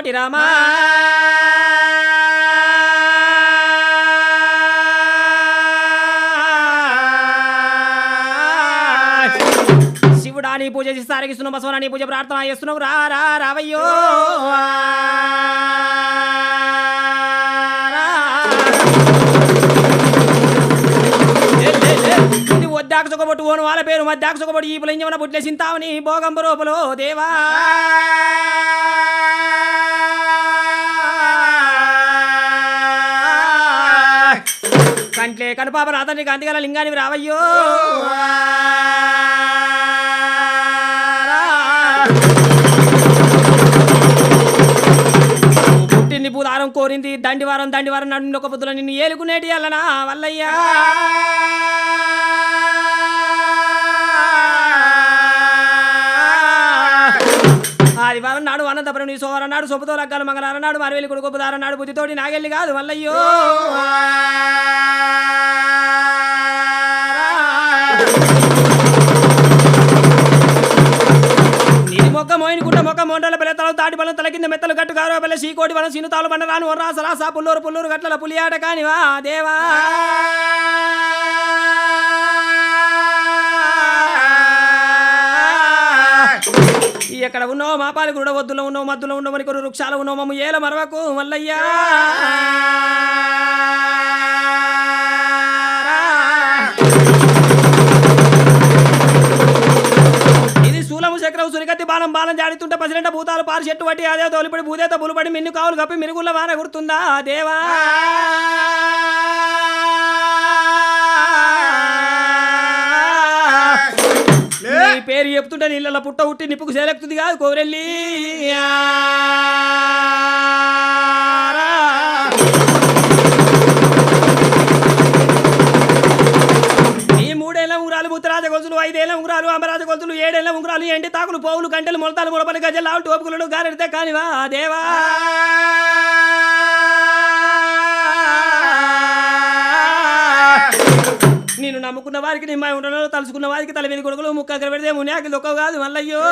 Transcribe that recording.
కోటి రామా శివుడాని పూజ చేసి సారగిస్తున్నాం బసవనా పూజ ప్రార్థన చేస్తున్నావు రా రా రావయ్యో. వద్దాక ఓను వాళ్ళ పేరు మధ్యాక సుఖపొట్టు ఈ పులింజమన బుట్లే చింతామని భోగంబ రూపలో దేవా. కంట్లే కనుపాప రాదని కాంతి గల లింగానికి రావయ్యో. పుట్టింది పూదారం కోరింది దండివారం దండివారం నన్ను ఒక పొద్దుల నిన్ను ఏలుకునేటి అల్లనా వల్లయ్యా. ఆదివారం నాడు అనంతపురం నీ సోమవారం నాడు సొప్పుతో లగ్గాలు మంగళవారం నాడు మరవేలి కొడుకు బుధారం నాడు బుద్ధితోటి నాగెళ్ళి కాదు వల్లయ్యో. మొక్క మోయిన గుట్ట మొక్క మొండల పిల్లతలు తాటి బలం తల కింద మెత్తలు గట్టు గారో పిల్ల సీకోటి బలం సినుతాలు బండరాను రాను రాస పుల్లూరు పుల్లూరు గట్ల పులియాట కానివా దేవా. ఎక్కడ ఉన్నావు మా పాలి కూడా వద్దులో ఉన్నావు మద్దులో ఉన్నావు మరి కొన్ని వృక్షాలు ఉన్నావు మమ్మ ఏల మరవకు మల్లయ్యా. బాణం బాణం జాడుతుంటే పసిరెంట భూతాలు పారు చెట్టు పట్టి అదే తోలిపడి భూదేత బులుపడి మిన్ను కావులు కప్పి మిరుగుళ్ళ వాన గుర్తుందా? దేవా! నీ పేరు చెప్తుంటే నీళ్ళ పుట్ట ఉట్టి నిప్పుకు సేలెక్కుతుంది కాదు కోరెల్లి గొలుసులు ఏడేళ్ళ ఉంగరాలు ఎండి తాకులు పోవులు గంటలు మొలతాలు ములపలి గజలు లావు టోపుకులను గారెడితే కానివా దేవా? నేను నమ్ముకున్న వారికి నిమ్మాయి ఉండలో తలుచుకున్న వారికి తల మీద కొడుకులు ముక్క పెడితే మునియాకి దొక్కవు కాదు మళ్ళయ్యో